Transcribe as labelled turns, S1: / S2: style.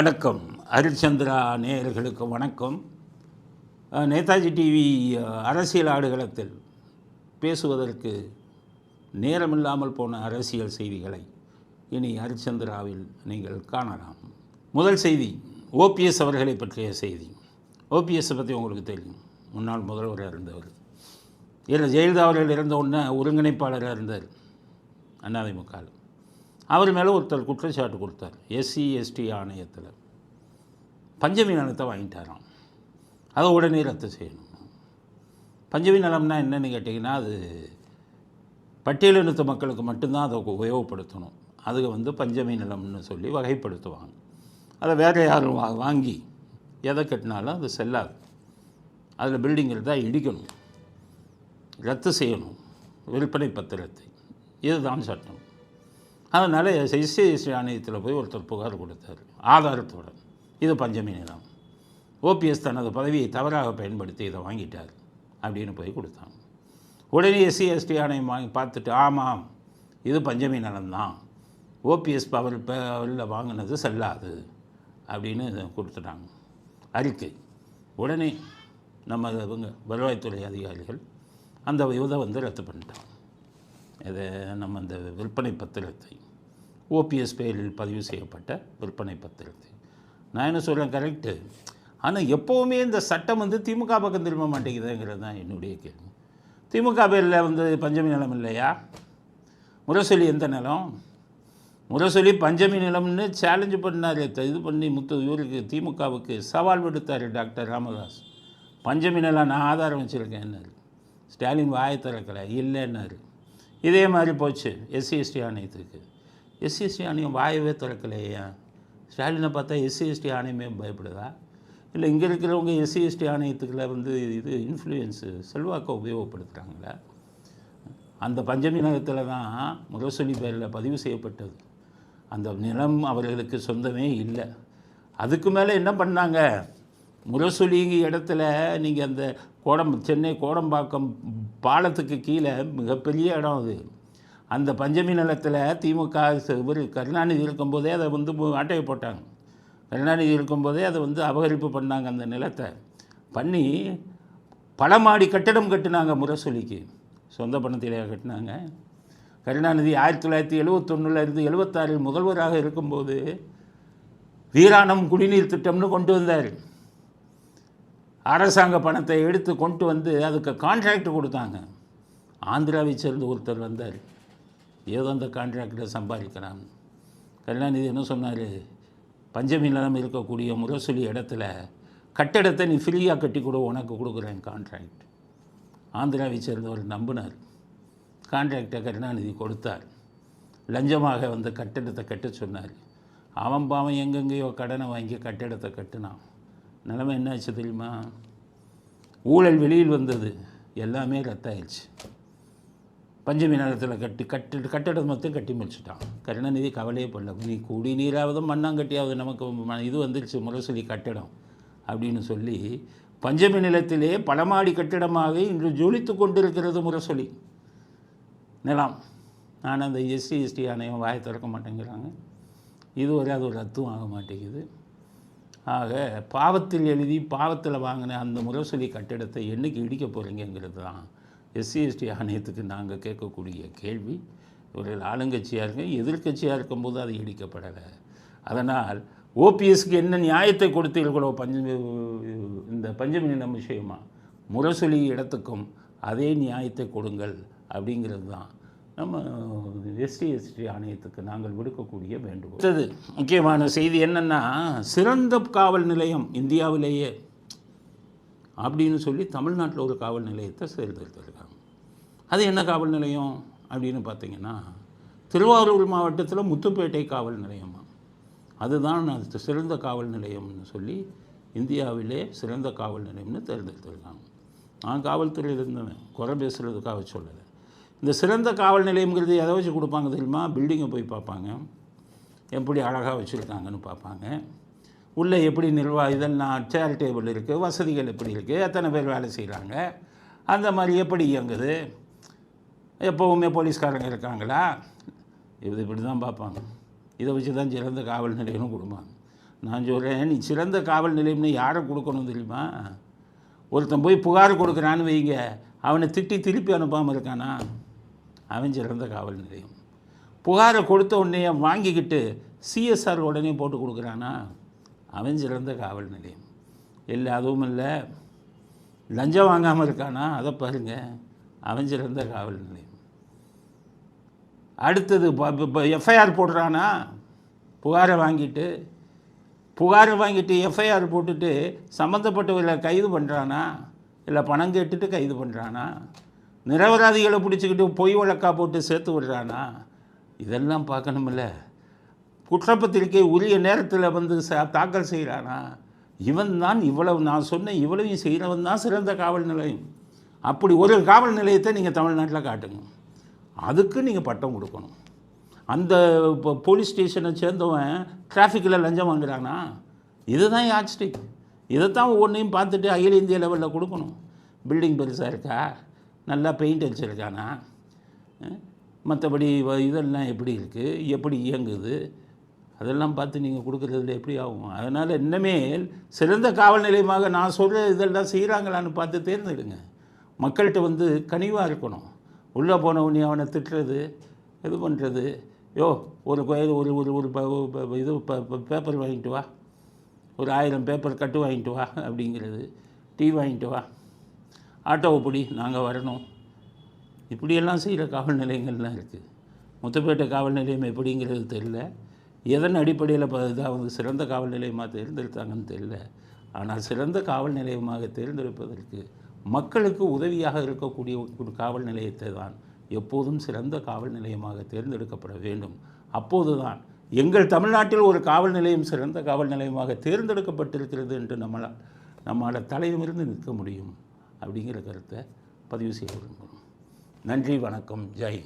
S1: வணக்கம். ஹரிச்சந்திரா நேயர்களுக்கு வணக்கம். நேதாஜி டிவி அரசியல் ஆடுகளத்தில் பேசுவதற்கு நேரமில்லாமல் போன அரசியல் செய்திகளை இனி அரிச்சந்திராவில் நீங்கள் காணலாம். முதல் செய்தி ஓபிஎஸ் அவர்களை பற்றிய செய்தி. ஓபிஎஸ்ஸை பற்றி உங்களுக்கு தெரியும். முன்னாள் முதல்வராக இருந்தவர். இதில் ஜெயலலிதா அவர்கள் இருந்த உடனே ஒருங்கிணைப்பாளராக இருந்தார். அதிமுகவில் அவர் மேலே ஒருத்தர் குற்றச்சாட்டு கொடுத்தார். எஸ்சி எஸ்டி ஆணையத்தில். பஞ்சமி நலத்தை வாங்கிட்டாராம். அதை உடனே ரத்து செய்யணும். பஞ்சமி நலம்னா என்னென்னு கேட்டிங்கன்னா அது பட்டியலினத்து மக்களுக்கு மட்டும்தான் அதை உபயோகப்படுத்தணும். அதுக்கு வந்து பஞ்சமி நிலம்னு சொல்லி வகைப்படுத்துவாங்க. அதை வேறு யாரும் வா வாங்கி எதை கட்டினாலும் அது செல்லாது. அதில் பில்டிங் இருந்தால் இடிக்கணும். ரத்து செய்யணும். விற்பனை பத்திரத்தை. இதுதான் சட்டம். அதனால் எஸ்சி ஆணையத்தில் போய் ஒருத்தர் புகார் கொடுத்தார். ஆதாரத்தோட. இது பஞ்சமி நிலம் ஓபிஎஸ் தனது பதவியை தவறாக பயன்படுத்தி இதை வாங்கிட்டார் அப்படின்னு போய் கொடுத்தாங்க உடனே எஸ்சி எஸ்டி ஆணையம் வாங்கி பார்த்துட்டு ஆமாம் இது பஞ்சமி நிலம்தான் ஓபிஎஸ் பவர் பவரில் வாங்கினது செல்லாது அப்படின்னு கொடுத்துட்டாங்க. அறிக்கை. உடனே நம்ம இவங்க வருவாய்த்துறை அதிகாரிகள் அந்த இதை வந்து ரத்து பண்ணிட்டாங்க. இது நம்ம இந்த விற்பனை பத்திரத்தை ஓபிஎஸ் பெயரில் பதிவு செய்யப்பட்ட விற்பனை பத்திரத்தை. நான் என்ன சொல்கிறேன் கரெக்டு ஆனால் எப்போவுமே இந்த சட்டம் வந்து திமுக பக்கம் திரும்ப மாட்டேங்குதுங்கிறது தான் என்னுடைய கேள்வி. திமுக பேரில் வந்து பஞ்சமி நிலம் இல்லையா? முரசொலி எந்த நிலம்? முரசொலி பஞ்சமி நிலம்னு சேலஞ்சு பண்ணார் இது பண்ணி முத்து இவருக்கு திமுகவுக்கு சவால் விடுத்தார் டாக்டர் ராமதாஸ். பஞ்சமி நிலம் நான் ஆதாரம் வச்சுருக்கேன்னாரு. ஸ்டாலின் வாயை திறக்கலை இல்லைன்னாரு. இதே மாதிரி போச்சு. எஸ்சி எஸ்டி ஆணையத்துக்கு. எஸ்சி எஸ்டி ஆணையம் வாயவே திறக்கலையா ஸ்டாலினை பார்த்தா எஸ்சி எஸ்டி ஆணையமே பயப்படுதா? இல்லை இங்கே இருக்கிறவங்க எஸ்சி எஸ்டி ஆணையத்துக்குள்ள வந்து இது இன்ஃப்ளூயன்ஸு செல்வாக்கை உபயோகப்படுத்துகிறாங்களே அந்த பஞ்சமி நகரத்தில் தான் முரசொலி பேரில் பதிவு செய்யப்பட்டது. அந்த நிலம் அவர்களுக்கு சொந்தமே இல்லை. அதுக்கு மேலே என்ன பண்ணாங்க? முரசொலி இடத்துல நீங்கள் அந்த கோடம் சென்னை கோடம்பாக்கம் பாலத்துக்கு கீழே மிகப்பெரிய இடம் அது. அந்த பஞ்சமி நிலத்தில் திமுக இவர் கருணாநிதி இருக்கும்போதே அதை வந்து ஆட்டையை போட்டாங்க. கருணாநிதி இருக்கும்போதே அதை வந்து அபகரிப்பு பண்ணாங்க அந்த நிலத்தை. பண்ணி பல மாடி கட்டடம் கட்டினாங்க முரசொலிக்கு. சொந்த பணத்திலேயே கட்டினாங்க. கருணாநிதி ஆயிரத்தி தொள்ளாயிரத்தி எழுபத்தொன்னுலேருந்து எழுபத்தாறில் முதல்வராக இருக்கும்போது வீராணம் குடிநீர் திட்டம்னு கொண்டு வந்தார். அரசாங்க பணத்தை எடுத்து கொண்டு வந்து அதுக்கு கான்ட்ராக்ட் கொடுத்தாங்க. ஆந்திராவை சேர்ந்து ஒருத்தர் வந்தார். ஏதோ அந்த கான்ட்ராக்டில் சம்பாதிக்கிறான். கருணாநிதி என்ன சொன்னார்? பஞ்சமி நிலம் இருக்கக்கூடிய முரசொலி இடத்துல கட்டிடத்தை நீ ஃப்ரீயாக கட்டி கொடு உனக்கு கொடுக்குறேன் கான்ட்ராக்ட் ஆந்திராவை சேர்ந்தவர் நம்பினார். கான்ட்ராக்டை கருணாநிதி கொடுத்தார். லஞ்சமாக வந்து கட்டிடத்தை கட்ட சொன்னார். அவன் பாவன் எங்கெங்கேயோ கடனை வாங்கி கட்டிடத்தை கட்டினான். நிலைமை என்னாச்சு தெரியுமா? ஊழல் வெளியில் வந்தது. எல்லாமே ரத்தாயிடுச்சு. பஞ்சமி நகரத்தில் கட்டி கட்டு கட்டடம் மொத்தம் கட்டி முடிச்சிட்டான். கருணாநிதி கவலையே பண்ணல நீ குடிநீராவது மண்ணாங்கட்டியாவது நமக்கு இது வந்துருச்சு. முரசொலி கட்டடம் அப்படின்னு சொல்லி பஞ்சமி நிலத்திலே பலமாடி கட்டிடமாக இன்று ஜொலித்து கொண்டிருக்கிறது முரசொலி. நிலம். ஆனால் அந்த எஸ்சி எஸ்டி ஆணையம் வாயை திறக்க மாட்டேங்கிறாங்க. இதுவரை அது ஒரு ரத்தும் ஆக மாட்டேங்குது. ஆக பாவத்தில் எழுதி பாவத்தில் வாங்கின அந்த முரசொலி கட்டிடத்தை என்றைக்கு இடிக்க போகிறீங்கிறது தான் எஸ்சி எஸ்டி ஆணையத்துக்கு நாங்கள் கேட்கக்கூடிய கேள்வி. இவர்கள் ஆளுங்கட்சியாக இருக்க எதிர்க்கட்சியாக இருக்கும்போது அது இடிக்கப்படலை. அதனால் ஓபிஎஸ்க்கு என்ன நியாயத்தை கொடுத்தீர்களோ பஞ்சமி இந்த பஞ்சமி நிலம் விஷயமா முரசொலி இடத்துக்கும் அதே நியாயத்தை கொடுங்கள் அப்படிங்கிறது தான் நம்ம எஸ்டி எஸ்டி ஆணையத்துக்கு நாங்கள் விடுக்கக்கூடிய வேண்டுகோள். அடுத்தது முக்கியமான செய்தி என்னென்னா சிறந்த காவல் நிலையம் இந்தியாவிலேயே அப்படின்னு சொல்லி தமிழ்நாட்டில் ஒரு காவல் நிலையத்தை தேர்ந்தெடுத்திருக்காங்க அது என்ன காவல் நிலையம் அப்படின்னு பார்த்தீங்கன்னா திருவாரூர் மாவட்டத்தில் முத்துப்பேட்டை காவல் நிலையம்? அதுதான் அது சிறந்த காவல் நிலையம்னு சொல்லி இந்தியாவிலே சிறந்த காவல் நிலையம்னு தேர்ந்தெடுத்திருக்காங்க. நான் காவல்துறையில் இருந்தவன் குறை பேசுகிறதுக்காக சொல்லலை. இந்த சிறந்த காவல் நிலையம்ங்கிறது எதை வச்சு கொடுப்பாங்க தெரியுமா? பில்டிங்கை போய் பார்ப்பாங்க. எப்படி அழகாக வச்சுருக்காங்கன்னு பார்ப்பாங்க. உள்ளே எப்படி நிர்வா இதெல்லாம் சேர் டேபிள் இருக்குது வசதிகள் எப்படி இருக்குது எத்தனை பேர் வேலை செய்கிறாங்க அந்த மாதிரி எப்படி இயங்குது எப்போவுமே போலீஸ்காரங்க இருக்காங்களா? இது இப்படி தான் பார்ப்பாங்க. இதை வச்சு தான் சிறந்த காவல் நிலையம்னு கொடுப்பாங்க. நான் சொல்கிறேன் நீ சிறந்த காவல் நிலையம்னு யாரை கொடுக்கணும் தெரியுமா? ஒருத்தன் போய் புகார் கொடுக்குறான்னு வைங்க. அவனை திட்டி திருப்பி அனுப்பாமல் இருக்கானா? அமைஞ்சிருந்த காவல் நிலையம். புகாரை கொடுத்த உடனே வாங்கிக்கிட்டு சிஎஸ்ஆர் உடனே போட்டு கொடுக்குறானா? அமைஞ்சிருந்த காவல் நிலையம். இல்லை அதுவும் இல்லை. லஞ்சம் வாங்காமல் இருக்கானா? அதை பாருங்க. அமைஞ்சிருந்த காவல் நிலையம். அடுத்தது எஃப்ஐஆர் போடுறானா? புகாரை வாங்கிட்டு புகாரை வாங்கிட்டு எஃப்ஐஆர் போட்டுட்டு சம்மந்தப்பட்டவர்களை கைது பண்ணுறானா இல்லை பணம் கேட்டுட்டு கைது பண்ணுறானா நிரபராதிகளை பிடிச்சிக்கிட்டு பொய் வழக்கா போட்டு சேர்த்து விடுறானா? இதெல்லாம் பார்க்கணுமில்ல. குற்றப்பத்திரிக்கை உரிய நேரத்தில் வந்து ச தாக்கல் செய்கிறானா இவன் தான் இவ்வளவு நான் சொன்ன இவ்வளவையும் செய்கிறவன் தான் சிறந்த காவல் நிலையம். அப்படி ஒரு காவல் நிலையத்தை நீங்கள் தமிழ்நாட்டில் காட்டுங்க. அதுக்கு நீங்கள் பட்டம் கொடுக்கணும். அந்த இப்போ போலீஸ் ஸ்டேஷனை சேர்ந்தவன் டிராஃபிக்கில் லஞ்சம் வாங்குறானா? இதுதான் யாட்ஸ்டிக் இதைத்தான் ஒவ்வொன்றையும் பார்த்துட்டு அகில இந்திய லெவலில் கொடுக்கணும். பில்டிங் பெருசாக இருக்கா? நல்லா பெயிண்ட் அடிச்சிருக்கானா மற்றபடி இதெல்லாம் எப்படி இருக்குது எப்படி இயங்குது அதெல்லாம் பார்த்து நீங்கள் கொடுக்குறதுல எப்படி ஆகும்? அதனால் இன்னமேல் சிறந்த காவல் நிலையமாக நான் சொல்கிற இதெல்லாம் செய்கிறாங்களான்னு பார்த்து தேர்ந்தெடுங்க. மக்கள்கிட்ட வந்து கனிவாக இருக்கணும். உள்ளே போனவனே அவனை திட்டுறது இது பண்ணுறது யோ ஒரு கோயில் ஒரு ஒரு ஒரு ப- இது பேப்பர் வாங்கிட்டு வா. ஒரு ஆயிரம் பேப்பர் கட்டு வாங்கிட்டு வா அப்படிங்கிறது. டீ வாங்கிட்டு வா. ஆட்டோவை பிடி நாங்கள் வரணும். இப்படியெல்லாம் செய்கிற காவல் நிலையங்கள்லாம் இருக்குது முத்துப்பேட்டை காவல் நிலையம் எப்படிங்கிறது தெரியல. எதன் அடிப்படையில் இப்போ இதாக சிறந்த காவல் நிலையமாக தேர்ந்தெடுத்தாங்கன்னு தெரியல. ஆனால் சிறந்த காவல் நிலையமாக தேர்ந்தெடுப்பதற்கு மக்களுக்கு உதவியாக இருக்கக்கூடிய ஒரு காவல் நிலையத்தை தான் எப்போதும் சிறந்த காவல் நிலையமாக தேர்ந்தெடுக்கப்பட வேண்டும். அப்போது தான் எங்கள் தமிழ்நாட்டில் ஒரு காவல் நிலையம் சிறந்த காவல் நிலையமாக தேர்ந்தெடுக்கப்பட்டிருக்கிறது என்று நம்மளால் நம்மளால் தலையிலிருந்து நிற்க முடியும். அப்படிங்கிற கருத்தை பதிவு செய்ய விரும்புகிறோம் நன்றி வணக்கம் ஜெய்